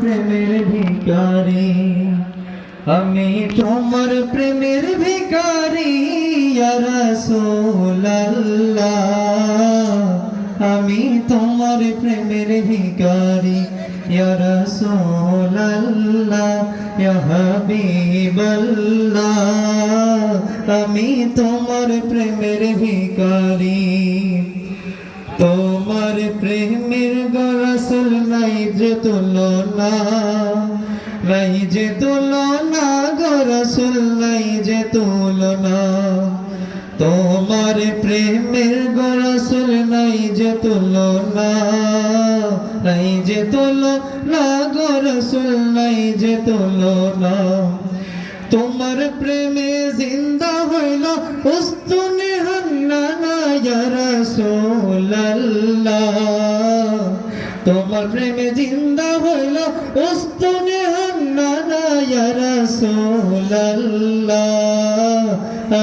প্রেমের ভিকারি আমি তোমার প্রেমের ভিকারি রাসূলুল্লাহ। আমি তোমার প্রেমের ভিকারি রাসূলুল্লাহ, ইয়া হাবিবাল্লাহ। আমি তোমার প্রেমের ভিকারি তোমার প্রেমের নাই যে তুলনা নাই যে তুলনা গরসল নাই যে তুলনা তোমার প্রেমের গরসল নাই যে তুলনা নাই যে তুলনা গরসল নাই যে তুলনা তোমার প্রেমে জিন্দা হইল উস্তুনে তোমার প্রেমে জিন্দা হইল, উস্তুনে হান্নানা ইয়া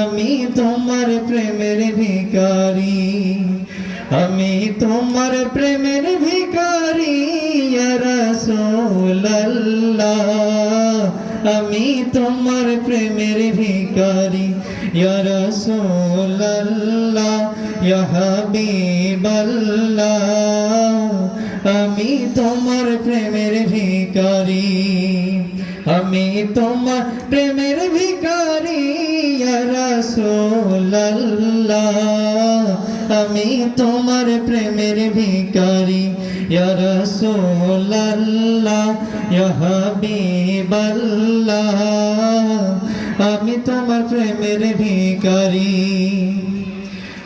আমি তোমার প্রেমের ভিখারি, আমি তোমার প্রেমের ভিখারি, ইয়া রাসূলুল্লাহ। আমি তোমার প্রেমের ভিখারি, ইয়া রাসূলুল্লাহ, ইয়া হাবিবাল্লাহ। আমি তোমার প্রেমের ভিখারি। আমি তোমার প্রেমের ভিখারি, ইয়া রাসূলুল্লাহ। আমি তোমার প্রেমের ভিখারি, ইয়া রাসূলুল্লাহ, ইয়া হাবিবাল্লাহ। আমি তোমার প্রেমের ভিখারি।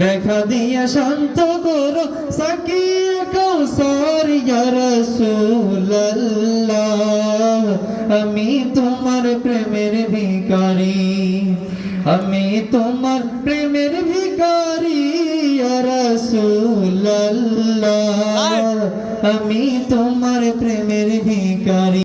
দেখা দিয়া শান্ত করো সাকিয়ে কৌসার রাসূলুল্লাহ। আমি তোমার প্রেমের ভিখারি আমি তোমার প্রেমের ভিখারি ইয়া রাসূলুল্লাহ। আমি তোমার প্রেমের ভিখারি।